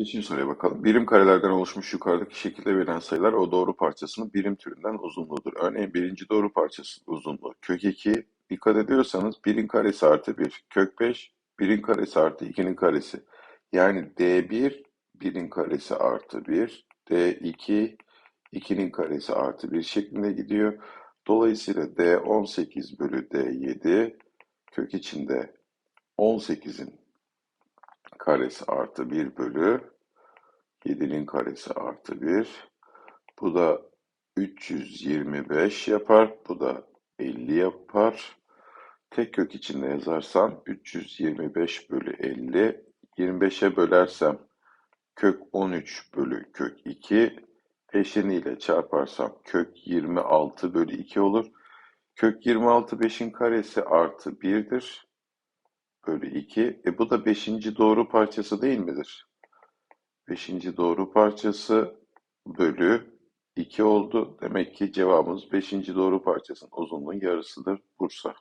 Beşinci soruya bakalım. Birim karelerden oluşmuş yukarıdaki şekilde verilen sayılar o doğru parçasının birim türünden uzunluğudur. Örneğin birinci doğru parçasının uzunluğu kök 2. Dikkat ediyorsanız birin karesi artı 1, kök 5, birin karesi artı 2'nin karesi. Yani D1 birin karesi artı 1, D2 2'nin karesi artı 1 şeklinde gidiyor. Dolayısıyla D 18 bölü D7 kök içinde 18'in karesi artı 1 bölü 7'nin karesi artı 1. Bu da 325 yapar. Bu da 50 yapar. Tek kök içinde yazarsam 325 bölü 50. 25'e bölersem kök 13 bölü kök 2. Eşleniyle çarparsam kök 26 bölü 2 olur. Kök 26 5'in karesi artı 1'dir. Bölü 2. E bu da 5. doğru parçası değil midir? 5. doğru parçası bölü 2 oldu. Demek ki cevabımız 5. doğru parçasının uzunluğun yarısıdır. Bursa.